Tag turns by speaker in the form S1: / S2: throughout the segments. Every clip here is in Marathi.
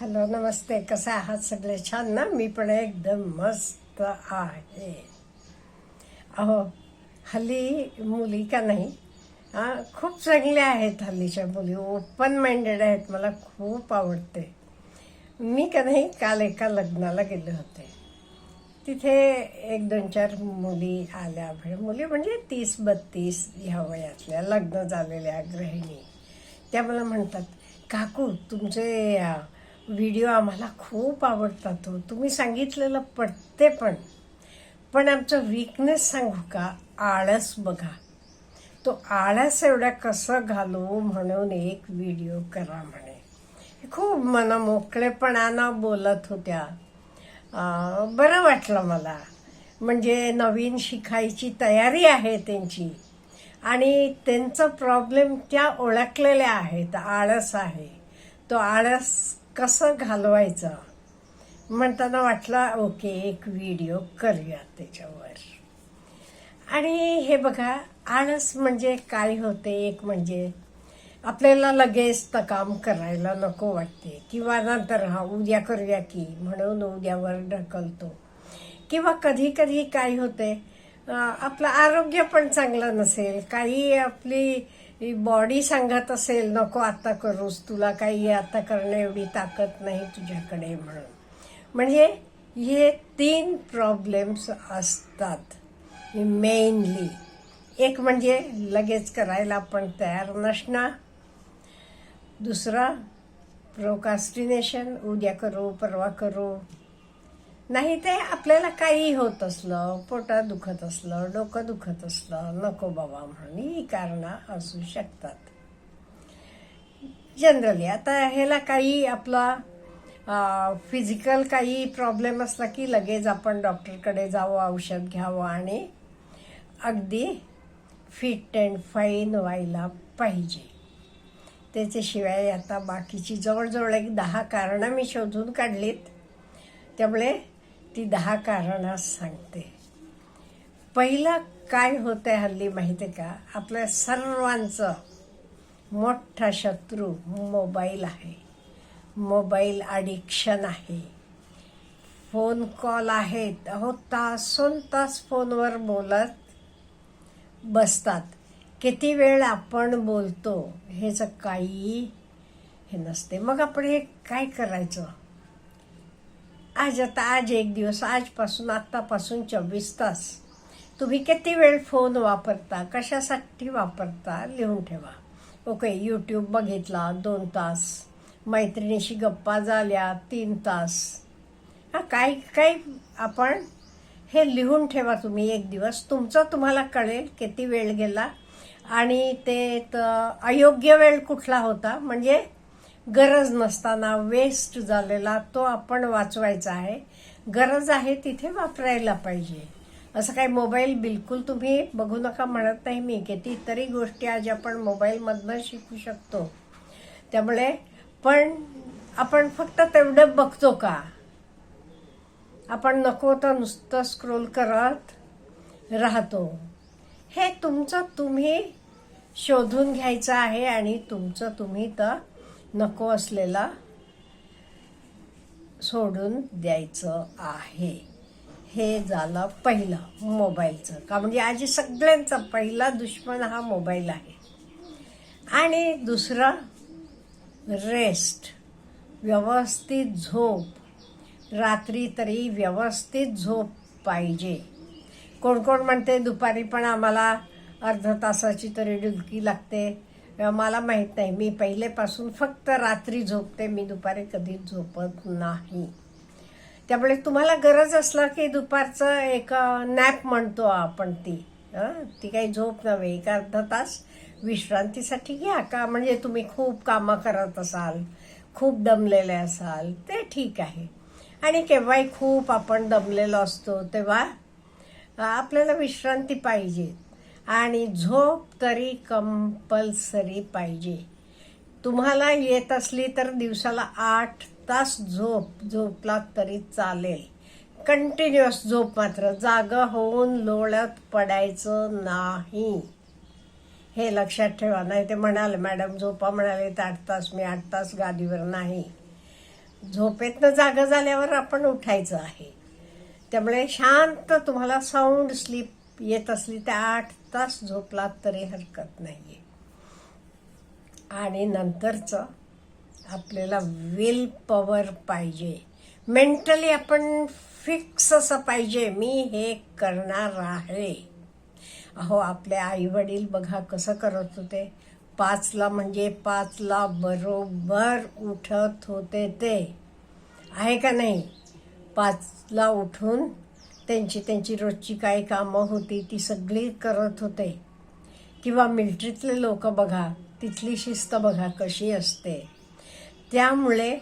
S1: हॅलो नमस्ते. कसं आहात सगळे? छान ना? मी पण एकदम मस्त आहे. अहो हल्ली मुली का नाही? खूप चांगल्या आहेत हल्लीच्या मुली. ओपन माइंडेड आहेत. मला खूप आवडते. मी का नाही काल एका लग्नाला गेले होते. तिथे एक दोन चार मुली आल्या. म्हणजे मुली म्हणजे तीस बत्तीस ह्या वयातल्या लग्न झालेल्या गृहिणी. त्या मला म्हणतात काकू तुमचे व्हिडिओ आम्हाला खूप आवडतात हो तुम्ही सांगितलेलं पटते पण. पण आमचं विकनेस सांगू का? आळस बघा. तो आळस एवढा कसं घालू म्हणून एक व्हिडिओ करा म्हणे. खूप मना मोकळेपणानं बोलत होत्या. बरं वाटलं मला. म्हणजे नवीन शिकायची तयारी आहे त्यांची. आणि त्यांचा प्रॉब्लेम त्या ओळखलेल्या आहेत. आळस आहे. तो आळस कसं घालवायचं? म्हणताना वाटलं ओके एक व्हिडिओ करूया त्याच्यावर. आणि हे बघा आळस म्हणजे काय होते? एक म्हणजे आपल्याला लगेच तर काम करायला नको वाटते. किंवा नंतर हा उद्या करूया की म्हणून उद्यावर ढकलतो. किंवा कधी कधी काय होते? आपलं आरोग्य पण चांगलं नसेल काही आपली बॉडी सांगत असेल नको आता करूस तुला काही आता करणं एवढी ताकद नाही तुझ्याकडे म्हणून. म्हणजे हे तीन प्रॉब्लेम्स असतात मेनली एक म्हणजे लगेच करायला आपण तयार नसणं दुसरा प्रोकास्टिनेशन उद्या करू परवा करू. नाही ते आपल्याला काही होत असलं पोटात दुखत असलं डोकं दुखत असलं नको बाबा म्हणून ही कारणं असू शकतात. जनरली आता ह्याला काही आपला फिजिकल काही प्रॉब्लेम असला की लगेच आपण डॉक्टरकडे जावं औषध घ्यावं आणि अगदी फिट अँड फाईन व्हायला पाहिजे. त्याच्याशिवाय आता बाकीची जवळजवळ एक दहा कारणं मी शोधून काढलीत. त्यामुळे ती दहा कारण सांगते. पहिलं काय होतंय हल्ली माहिती आहे का? आपल्या सर्वांचं मोठा शत्रू मोबाईल आहे. मोबाईल अडिक्शन आहे. फोन कॉल आहेत. अहो तासोन तास फोनवर बोलत बसतात. किती वेळ आपण बोलतो ह्याचं काही हे नसते. मग आपण हे काय करायचं? आज आता आज एक दिवस आजपासून आत्तापासून चोवीस तास. तुम्ही किती वेळ फोन वापरता? कशासाठी वापरता? लिहून ठेवा. ओके यूट्यूब बघितला दोन तास. मैत्रिणीशी गप्पा झाल्या तीन तास. हा काय काय आपण? हे लिहून ठेवा तुम्ही एक दिवस. तुमचं तुम्हाला कळेल किती वेळ गेला. आणि ते तर अयोग्य वेळ कुठला होता? म्हणजे गरज नसताना वेस्ट झालेला तो आपण वाचवायचा आहे. गरज आहे तिथे वापरायला पाहिजे. असं काही मोबाईल बिलकुल तुम्ही बघू नका म्हणत नाही मी कितीतरी गोष्टी आज आपण मोबाईलमधनं शिकू शकतो. त्यामुळे पण आपण फक्त तेवढं बघतो का? आपण नको तर नुसतं स्क्रोल करत राहतो. हे तुमचं तुम्ही शोधून घ्यायचं आहे आणि तुमचं तुम्ही तर नको असलेला सोडून द्यायचं आहे. हे झालं पहिलं मोबाईलचं. का म्हणजे आजी सगळ्यांचा पहिला दुश्मन हा मोबाईल आहे. आणि दुसरं रेस्ट व्यवस्थित झोप. रात्री तरी व्यवस्थित झोप पाहिजे. कोण कोण म्हणते दुपारी पण आम्हाला अर्ध तासाची तरी डुलकी लागते. मला माहीत नाही. मी पहिलेपासून फक्त रात्री झोपते. मी दुपारी कधीच झोपत नाही. त्यामुळे तुम्हाला गरज असला की दुपारचं एक नॅप म्हणतो आपण ती. ती काही झोप नव्हे. एक अर्धा तास विश्रांतीसाठी घ्या का? म्हणजे तुम्ही खूप कामं करत असाल खूप दमलेले असाल ते ठीक आहे. आणि केव्हाही खूप आपण दमलेलो असतो तेव्हा आपल्याला विश्रांती पाहिजे. आणि झोप तरी कंपल्सरी पाहिजे. तुम्हाला येत असली तर दिवसाला आठ तास झोप झोपला तरी चालेल. कंटिन्युअस झोप मात्र जागं होऊन लोळत पडायचं नाही. हे लक्षात ठेवा नाही ते म्हणाले मॅडम झोपा म्हणाले तर आठ तास मी आठ तास गादीवर नाही. झोपेतनं जागा झाल्यावर आपण उठायचं आहे. त्यामुळे शांत तुम्हाला साऊंड स्लीप येत असली तर आठ तास झोपलात तरी हरकत नाही आहे आणि नंतरचं आपल्याला विल पॉवर पाहिजे. मेंटली आपण फिक्स असं पाहिजे मी हे करणार आहे. अहो आपले आई वडील बघा कसं करत होते. पाचला म्हणजे पाचला बरोबर उठत होते ते. आहे का नाही? पाचला उठून त्यांची त्यांची रोजची काही कामं होती ती सगळी करत होते. किंवा मिल्ट्रीतले लोक बघा तिथली शिस्त बघा कशी असते. त्यामुळे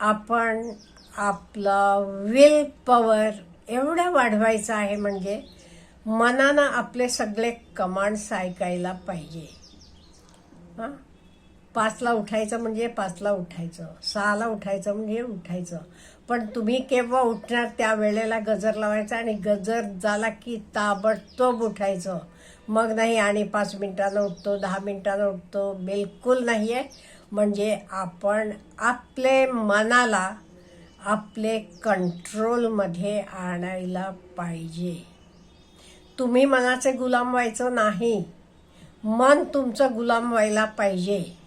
S1: आपण आपलं विल पॉवर एवढं वाढवायचं आहे म्हणजे मनानं आपले सगळे कमांड्स ऐकायला पाहिजे. हां? पाचला उठायचं म्हणजे पाचला उठायचं सहाला उठायचं म्हणजे उठायचं. पण तुम्ही केव्हा उठणार त्या वेळेला गजर लावायचा आणि गजर झाला की ताबडतोब उठायचं. मग नाही आणि पाच मिनटानं उठतो दहा मिनटानं उठतो बिलकुल नाही आहे म्हणजे आपण आपले मनाला आपले कंट्रोलमध्ये आणायला पाहिजे. तुम्ही मनाचे गुलाम व्हायचं नाही. मन तुमचं गुलाम व्हायला पाहिजे.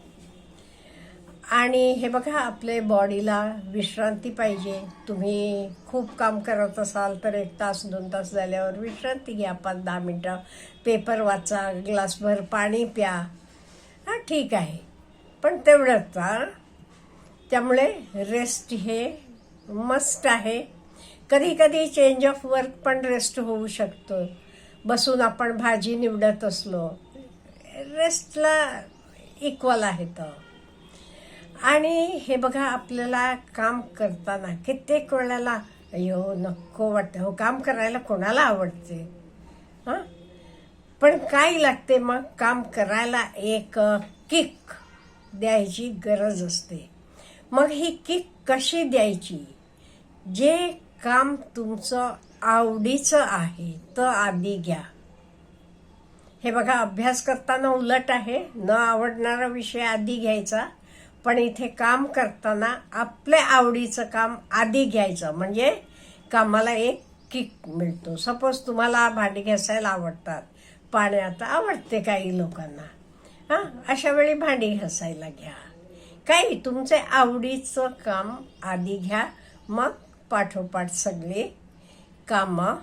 S1: आणि हे बघा आपले बॉडीला विश्रांती पाहिजे. तुम्ही खूप काम करत असाल तर एक तास दोन तास झाल्यावर विश्रांती घ्या. पाच दहा मिनटं पेपर वाचा ग्लासभर पाणी प्या. हां ठीक आहे. पण तेवढंच हां. त्यामुळे रेस्ट हे मस्ट आहे. कधी कधी चेंज ऑफ वर्क पण रेस्ट होऊ शकतो. बसून आपण भाजी निवडत असलो रेस्टला इक्वल आहे तर. आणि हे बघा आपल्याला काम करताना कित्येक वेळेला अयो नको वाटतं. हो काम करायला कोणाला आवडते? हां? पण काय लागते मग? काम करायला एक किक द्यायची गरज असते. मग ही किक कशी द्यायची? जे काम तुमचं आवडीचं आहे तर आधी घ्या. हे बघा अभ्यास करताना उलट आहे. न आवडणारा विषय आधी घ्यायचा. पण इथे काम करताना आपल्या आवडीचं काम आधी घ्यायचं. म्हणजे कामाला एक किक मिळतो. सपोज तुम्हाला भांडी घासायला आवडतात. पाण्यात आवडते काही लोकांना. हां? अशा वेळी भांडी घासायला घ्या. काही तुमचे आवडीचं काम आधी घ्या. मग पाठोपाठ सगळे कामं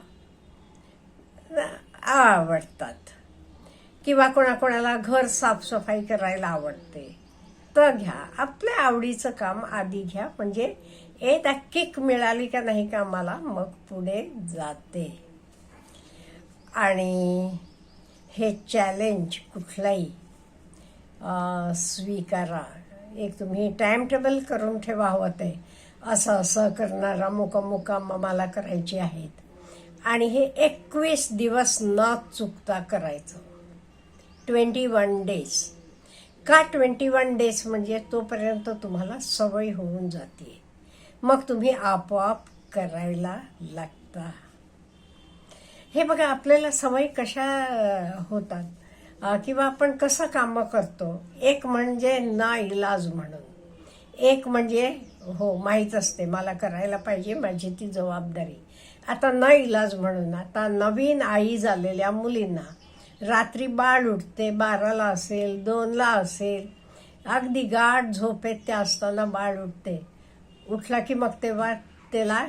S1: आवडतात. किंवा कोणाकोणाला घर साफसफाई करायला आवडते. तर घ्या. आपल्या आवडीचं काम आधी घ्या. म्हणजे एकदा किक मिळाली का नाही कामाला मग पुढे जाते. आणि हे चॅलेंज कुठलाही स्वीकारा. एक तुम्ही टाइम टेबल करून ठेवा हवं ते. असं असं करणार अमुक अमुक कामं मला करायची आहेत. आणि हे एकवीस दिवस न चुकता करायचं. ट्वेंटी वन डेज का ट्वेंटी वन डेज म्हणजे तोपर्यंत तुम्हाला सवय होऊन जाते मग तुम्ही आपोआप करायला लागता. हे बघा आपल्याला सवय कशा होतात? किंवा आपण कसं कामं करतो? एक म्हणजे ना इलाज म्हणून. एक म्हणजे हो माहीत असते मला करायला पाहिजे माझी ती जबाबदारी. आता न इलाज म्हणून आता नवीन आई झालेल्या मुलींना रात्री बाळ उठते बाराला असेल दोनला असेल. अगदी गाठ झोपेत त्या असताना बाळ उठते. उठला की मग तेव्हा त्याला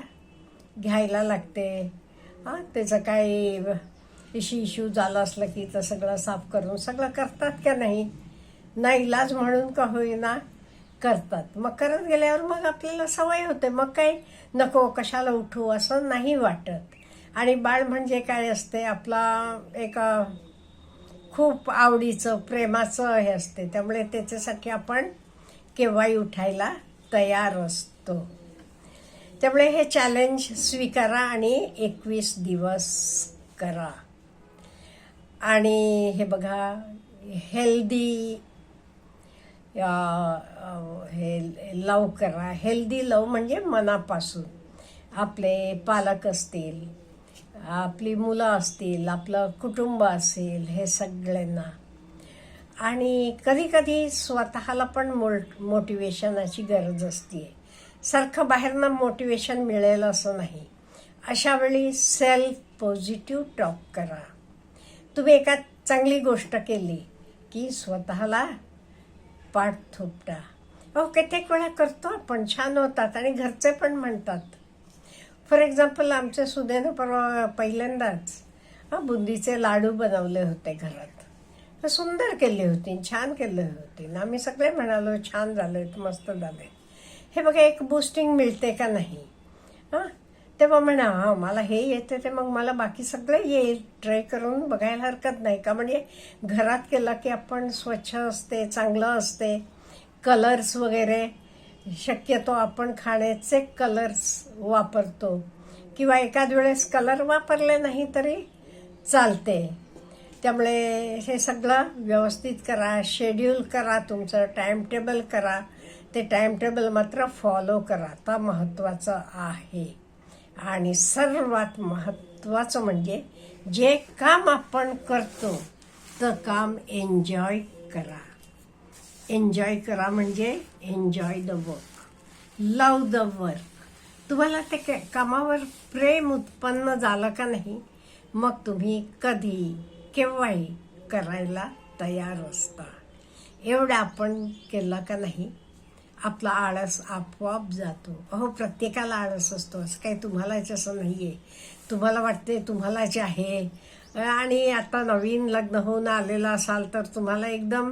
S1: घ्यायला लागते. हां त्याचं काही इशू इश्यू झालं असलं की तर सगळं साफ करून सगळं करतात का नाही? ना इलाज म्हणून का होईना करतात. मग करत गेल्यावर मग आपल्याला सवय होते. मग काही नको कशाला उठू? असं नाही वाटत. आणि बाळ म्हणजे काय असते? आपला एक खूप आवडीचं प्रेमाचं हे असते. त्यामुळे त्याच्यासाठी आपण केव्हाही उठायला तयार असतो. त्यामुळे हे चॅलेंज स्वीकारा आणि एकवीस दिवस करा. आणि हे बघा हेल्दी हे लव करा. हेल्दी लव म्हणजे मनापासून. आपले पालक असतील आपली मुलं असतील आपलं कुटुंब असेल हे सगळ्यांना. आणि कधीकधी स्वतःला पण मो मोटिवेशनाची गरज असते सारखं बाहेरनं मोटिवेशन मिळेल असं नाही. अशा वेळी सेल्फ पॉझिटिव्ह टॉक करा. तुम्ही एका चांगली गोष्ट केली की स्वतःला पाठ थोपटा अहो कित्येक वेळा करतो आपण छान होतात आणि घरचे पण म्हणतात. फॉर एक्झाम्पल आमच्या सुदेनं परवा पहिल्यांदाच बुंदीचे लाडू बनवले होते घरात. तर सुंदर केले होती छान केले होते. ना आम्ही सगळे म्हणालो छान झाले मस्त झाले हे बघा एक बुस्टिंग मिळते का नाही? हां? तेव्हा म्हणा हा मला हे येते ते मग मला बाकी सगळं येईल ट्राय करून बघायला हरकत नाही. का म्हणजे घरात केलं की आपण स्वच्छ असते चांगलं असते. कलर्स वगैरे शक्यतो आपण खाण्याचे कलर्स वापरतो. किंवा एखाद वेळेस कलर वापरले नाही तरी चालते. त्यामुळे हे सगळं व्यवस्थित करा शेड्यूल करा तुमचं टाईमटेबल करा. ते टाईमटेबल मात्र फॉलो करा. आता महत्त्वाचं आहे. आणि सर्वात महत्त्वाचं म्हणजे जे काम आपण करतो तर काम एन्जॉय करा. एन्जॉय करा म्हणजे enjoy the work love the work तुम्हाला ते कामावर प्रेम उत्पन्न झालं का नाही मग तुम्ही कधी केव्हाही करायला तयार असता. एवढं आपण केलं का नाही आपला आळस आपोआप जातो. अहो प्रत्येकाला आळस असतो असं काही तुम्हालाच असं नाही आहे तुम्हाला वाटते तुम्हालाच आहे आणि आता नवीन लग्न होऊन आलेलं असाल तर तुम्हाला एकदम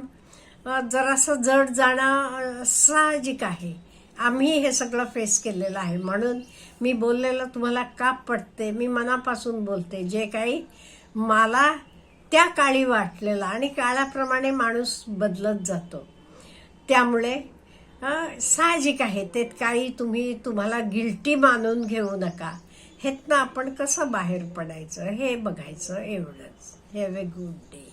S1: जरासं जड जाणं साहजिक आहे. आम्ही हे सगळं फेस केलेलं आहे. म्हणून मी बोललेलं तुम्हाला का पटते? मी मनापासून बोलते जे काही मला त्या काळी वाटलेलं आणि काळाप्रमाणे माणूस बदलत जातो. त्यामुळे साहजिक आहे. ते काही तुम्ही तुम्हाला गिल्टी मानून घेऊ नका. हेतनं आपण कसं बाहेर पडायचं? हे बघायचं एवढंच. Have a good day